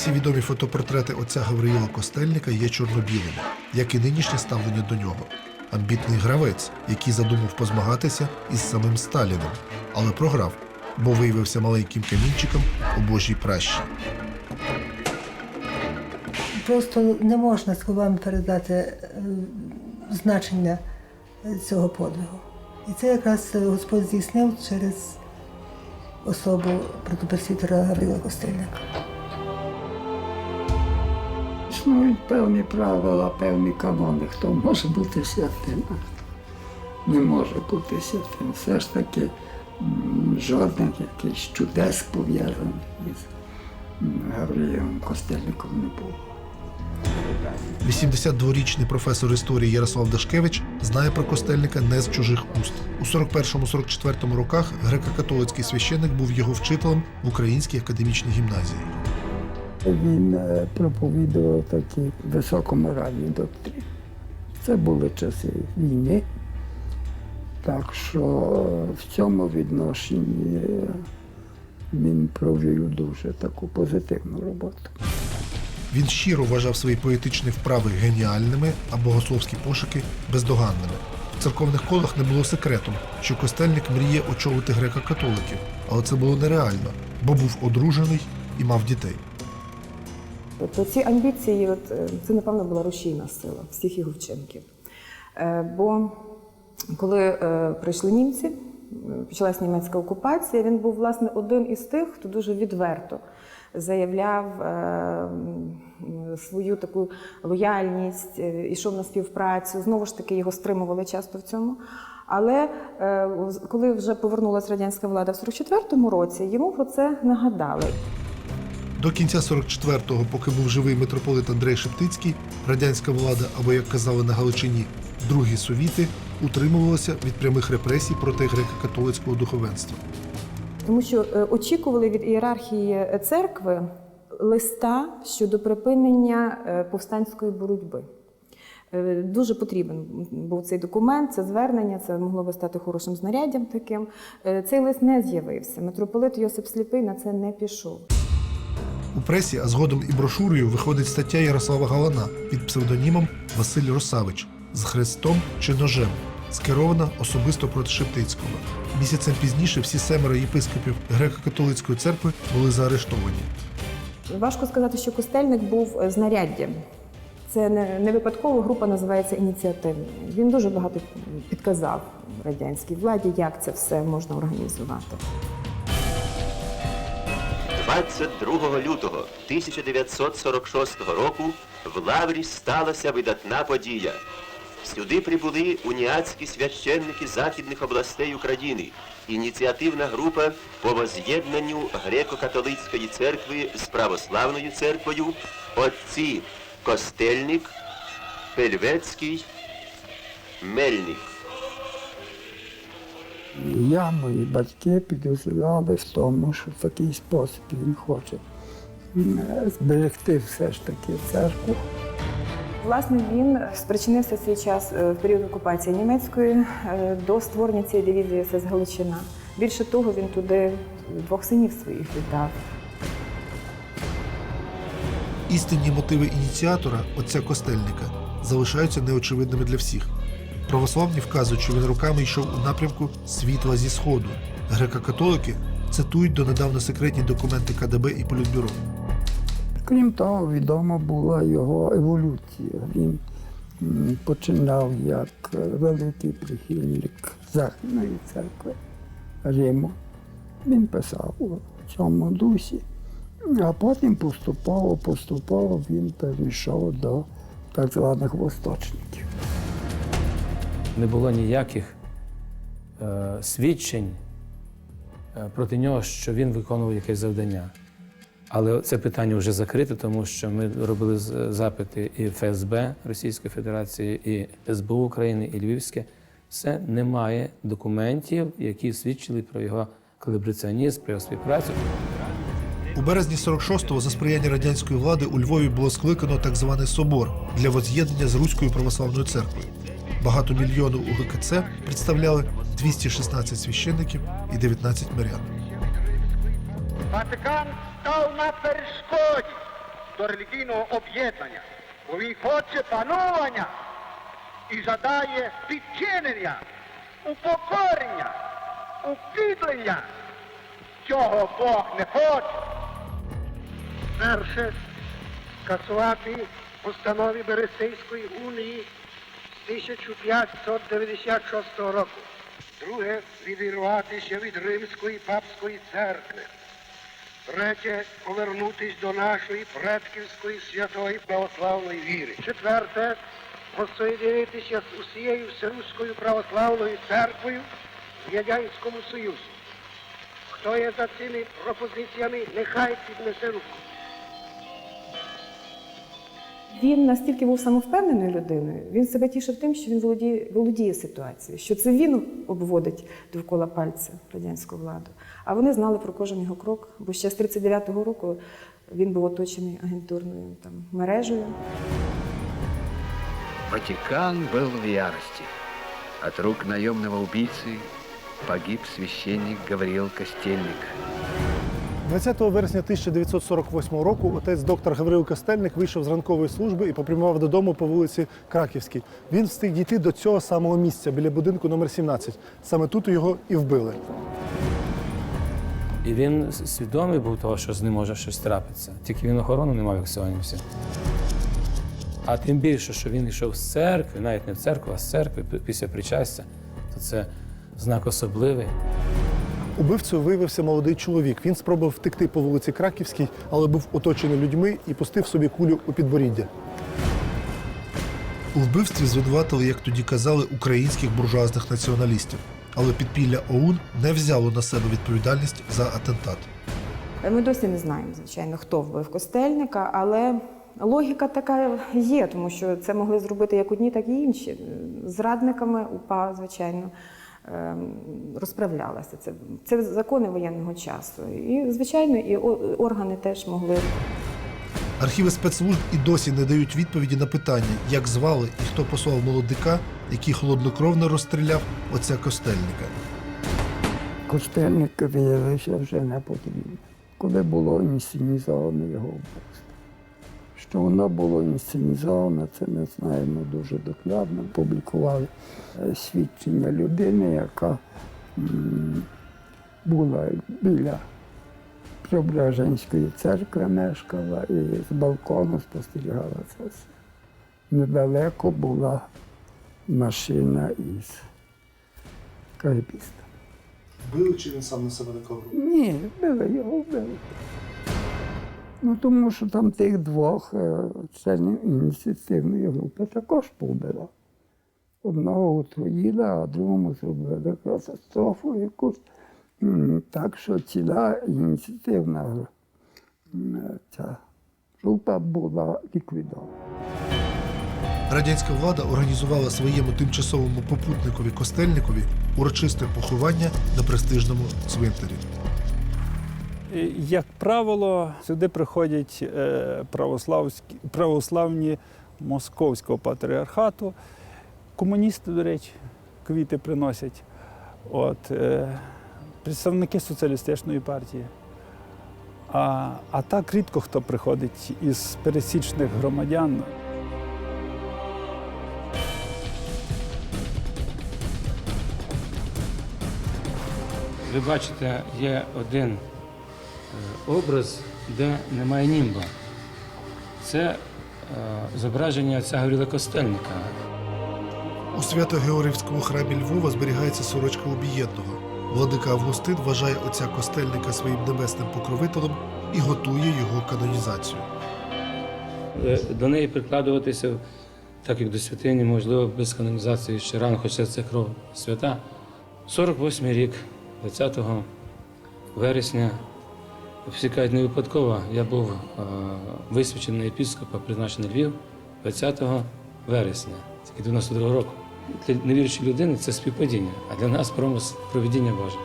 Всі відомі фотопортрети отця Гавриїла Костельника є чорно-білими, як і нинішнє ставлення до нього. Амбітний гравець, який задумав позмагатися із самим Сталіним, але програв, бо виявився маленьким камінчиком у Божій пращі. Просто не можна словами передати е, значення цього подвигу. І це якраз Господь здійснив через особу протопресвітера Гаврила Костельника. Існують певні правила, певні канони, хто може бути святим, а хто не може бути святим. Все ж таки жодних якихось чудес пов'язаних із м, Гавриєм Костельником не було. 82-річний професор історії Ярослав Дашкевич знає про Костельника не з чужих уст. У 41-44 роках греко-католицький священник був його вчителем в Українській академічній гімназії. Він е, проповідував такі високоморальні доктрини. Це були часи війни, так що в цьому відношенні е, він провів дуже таку позитивну роботу. Він щиро вважав свої поетичні вправи геніальними, а богословські пошуки бездоганними. В церковних колах не було секретом, що Костельник мріє очолити греко-католиків, але це було нереально, бо був одружений і мав дітей. Тобто ці амбіції, от, е, це, напевно, була рушійна сила всіх його вчинків. Е, Бо коли е, прийшли німці, почалась німецька окупація, він був, власне, один із тих, хто дуже відверто заявляв свою таку лояльність, ішов на співпрацю. Знову ж таки, його стримували часто в цьому. Але коли вже повернулася радянська влада в 44-му році, йому про це нагадали. До кінця 44-го, поки був живий митрополит Андрей Шептицький, радянська влада, або як казали на Галичині, другі совіти, утримувалася від прямих репресій проти греко-католицького духовенства. Тому що е, очікували від ієрархії е, церкви листа щодо припинення е, повстанської боротьби. Дуже потрібен був цей документ, це звернення, це могло би стати хорошим знаряддям таким. Цей лист не з'явився. Митрополит Йосип Сліпий на це не пішов. У пресі, а згодом і брошурою виходить стаття Ярослава Галана під псевдонімом Василь Росавич з хрестом чи ножем, скерована особисто проти Шептицького. Місяцем пізніше всі семеро єпископів греко-католицької церкви були заарештовані. Важко сказати, що костельник був е, знаряддям. Це не, не випадково група називається ініціативною. Він дуже багато підказав радянській владі, як це все можна організувати. 22 лютого 1946 року в Лаврі сталася видатна подія. Сюди прибули уніатські священники західних областей України, ініціативна група по воз'єднанню греко-католицької церкви з православною церквою, отці Костельник, Пельвецький, Мельник. Я, мої батьки підозрювали в тому, що в такий спосіб він хоче зберегти все ж таки церкву. Власне, він спричинився свій час е, в період окупації німецької е, до створення цієї дивізії СС Галичина. Більше того, він туди двох синів своїх віддав. Істинні мотиви ініціатора, отця Костельника, залишаються неочевидними для всіх. Православні вказують, що він роками йшов у напрямку світла зі сходу. Греко-католики цитують донедавна секретні документи КДБ і Політбюро. Крім того, відома була його еволюція. Він починав як е, великий прихильник Західної церкви Риму. Він писав у цьому дусі, а потім поступово, поступово він перейшов до так званих восточників. Не було ніяких е, свідчень е, проти нього, що він виконував якесь завдання. Але це питання вже закрите, тому що ми робили з- запити і ФСБ Російської Федерації, і СБУ України, і Львівське. Все немає документів, які свідчили про його колабораціонізм, про його співпрацю. У березні 46-го за сприяння радянської влади у Львові було скликано так званий собор для воз'єднання з Руською православною церквою. Багато мільйону у ГКЦ представляли 216 священників і 19 мирян. Ватикан став на перешкоді до релігійного об'єднання, бо він хоче панування і жадає підчинення, упокорення, упідлення. Цього Бог не хоче. Перше скасувати постанови Берестейської унії 1596 року. Друге відірватися від Римської папської церкви. Третє повернутись до нашої предківської святої православної віри. Четверте посоєдинитися з усією Вселюдською православною церквою в Радянському Союзі. Хто є за цими пропозиціями, нехай піднесе руку. Він настільки був самовпевненою людиною, він себе тішив тим, що він володіє, володіє ситуацією, що це він обводить довкола пальця радянську владу. А вони знали про кожен його крок, бо ще з 39-го року він був оточений агентурною там, мережею. Ватикан был в ярости. От рук наемного убийцы погиб священник Гавриил Костельник. 20 вересня 1948 року отець доктор Гаврил Костельник вийшов з ранкової служби і попрямував додому по вулиці Краківській. Він встиг дійти до цього самого місця біля будинку номер 17. Саме тут його і вбили. І він свідомий був того, що з ним може щось трапитися. Тільки він охорону не мав, як сьогодні всі. А тим більше, що він йшов з церкви, навіть не в церкву, а з церкви після причастя, то це знак особливий. Убивцею виявився молодий чоловік. Він спробував втекти по вулиці Краківській, але був оточений людьми і пустив собі кулю у підборіддя. У вбивстві звинуватили, як тоді казали, українських буржуазних націоналістів. Але підпілля ОУН не взяло на себе відповідальність за атентат. Ми досі не знаємо, звичайно, хто вбив костельника, але логіка така є, тому що це могли зробити як одні, так і інші. Зрадниками УПА, звичайно, розправлялася. Це, це закони воєнного часу. І, звичайно, і органи теж могли. Архіви спецслужб і досі не дають відповіді на питання, як звали і хто послав молодика, який холоднокровно розстріляв отця Костельника. Костельник виявився вже не потрібен. Коли було інсценізовано його вбивство. Що воно було інсценізовано, це ми знаємо дуже докладно. Публікували е, свідчення людини, яка була біля Преображенської церкви мешкала і з балкону спостерігала це все. Недалеко була машина із карбістом. Вбили чи він сам на себе наклав? Ні, вбили його вбили. Ну, тому що там тих двох е, членів ініціативної групи також побила. Одного отруїли, а другому зробили катастрофу якусь. Так що ціла ініціативна ця група була ліквідована. Радянська влада організувала своєму тимчасовому попутникові Костельникові урочисте поховання на престижному цвинтарі. Е, Як правило, сюди приходять е, православні московського патріархату. Комуністи, до речі, квіти приносять. От, е, представники соціалістичної партії. А, а так рідко хто приходить із пересічних громадян. Ви бачите, є один образ, де немає німба. Це е, зображення отця Гаврила Костельника. У Свято-Георгіївському храмі Львова зберігається сорочка обієдного. Владика Августин вважає отця Костельника своїм небесним покровителем і готує його канонізацію. Е, До неї прикладуватися, так як до святині, можливо, без канонізації ще рано, хоча це кров свята. 48 рік, 20 вересня, всі не випадково, я був е, висвячений епіскопа, призначений Львів 20 вересня, тільки 92 року. Для невіруючої людини це співпадіння, а для нас промис провідіння Боже.